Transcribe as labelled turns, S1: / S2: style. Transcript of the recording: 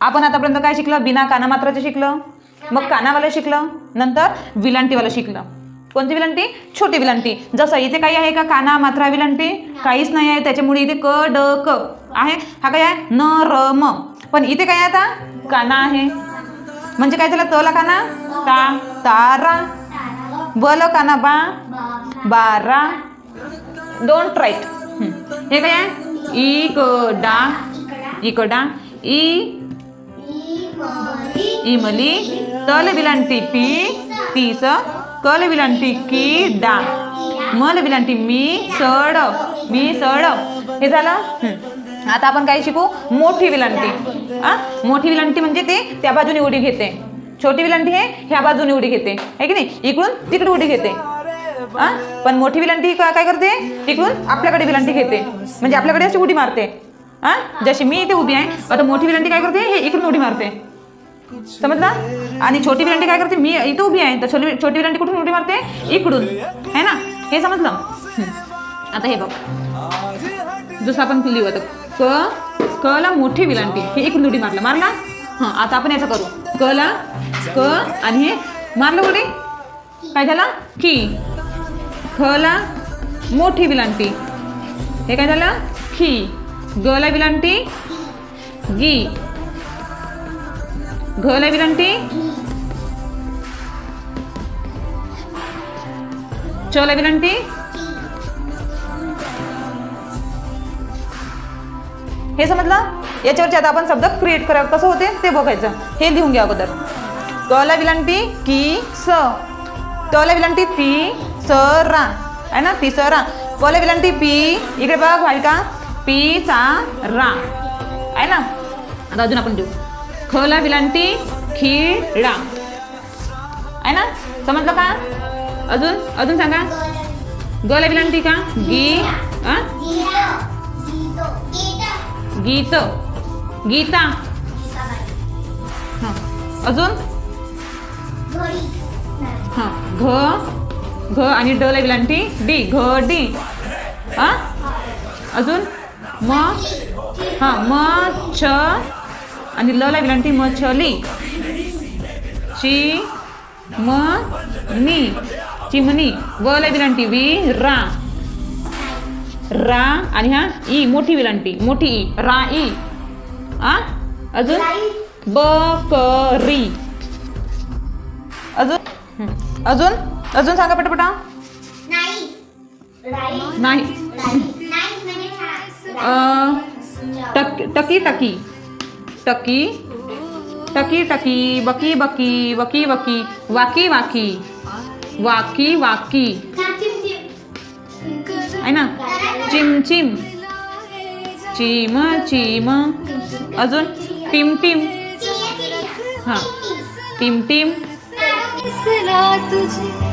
S1: आपण आतापर्यंत काय शिकलं? बिना कानामात्राचं शिकलं. मग कानावालं शिकलं. नंतर विलांटीवालं शिकलं. कोणती विलांटी? छोटी विलांटी. जसं इथे काही आहे का? काना मात्रा विलांटी? काहीच नाही आहे. त्याच्यामुळे इथे क ड क आहे. हा काय आहे? न र म. पण इथे काय आहे आता? काना आहे. म्हणजे काय झालं? तला काना? ता तारा. बल काना बा बारा. डोंट राईट हे. काय आहे? इकडा. इकडा. ई इमली तल विलांटी पी तीस कल विलांटी की दा मल विलांटी मी सड मी सड. हे झालं? आता आपण काय शिकू? मोठी विलांटी. आ? मोठी विलांटी म्हणजे ते त्या बाजूने उडी घेते. छोटी विलांटी हे ह्या बाजूने उडी घेते. आहे की नाही? इकडून तिकडे उडी घेते. हा पण मोठी विलांटी का- काय करते? तिकडून आपल्याकडे विलांटी घेते. म्हणजे आपल्याकडे अशी उडी मारते. हां? जशी मी इथे उभी आहे आता मोठी विरंटी काय करते? हे इकडून उडी मारते. समजलं? आणि छोटी विरंटी काय करते? मी इथं उभी आहे तर छोटी छोटी विलांटी कुठून उडी मारते? इकडून. है ना? हे समजलं? आता हे बघ. जसं आपण लिहू आता. क क ला मोठी विलांटी हे इकडून उडी मारलं. मारला? हां आता आपण याचं करू. क ला क आणि हे. मारलं उडी? काय झालं? की. ख ला मोठी विलांटी हे काय झालं? खी ग ला विलांटी गी घ ला విలంటి? च ला विलांटी हे समजलं? याच्यावरती आता आपण शब्द क्रिएट करा कसं होते? ते बघायचं. हे लिहून घ्या अगोदर. क विलंटी की स. ट विलंटी ती स रा आहे ना? ती स रा प विलंटी पी. इकडे बघ व्हाईल का? पी सा रा आहे ना? आता अजून आपण देऊ. खला विलांटी खिळा आहे ना? समजलं का? अजून? अजून सांगा. गला विलांटी का? गी गीत. गीता. हां. अजून? हां. घ घ आणि ड ला विलांटी डी घ डी. अजून? म हां म छ आणि ल ला विलांटी म छली ची म नी. चिमणी व विलांटी वी रा. रा आणि हा ई मोठी विलांटी मोठी ई रा ई. आ? अजून? बकरी अजून. अजून? अजून सांगा पटापटा. नाही. टक टकी टकी टकी टकी टकी बकी बकी वकी वकी वाकी वाकी वाकी. वाकी आहे ना? चिम चिम. चिम चिम. अजून? टिम टिम. हां. टिम टिम.
S2: तुझे.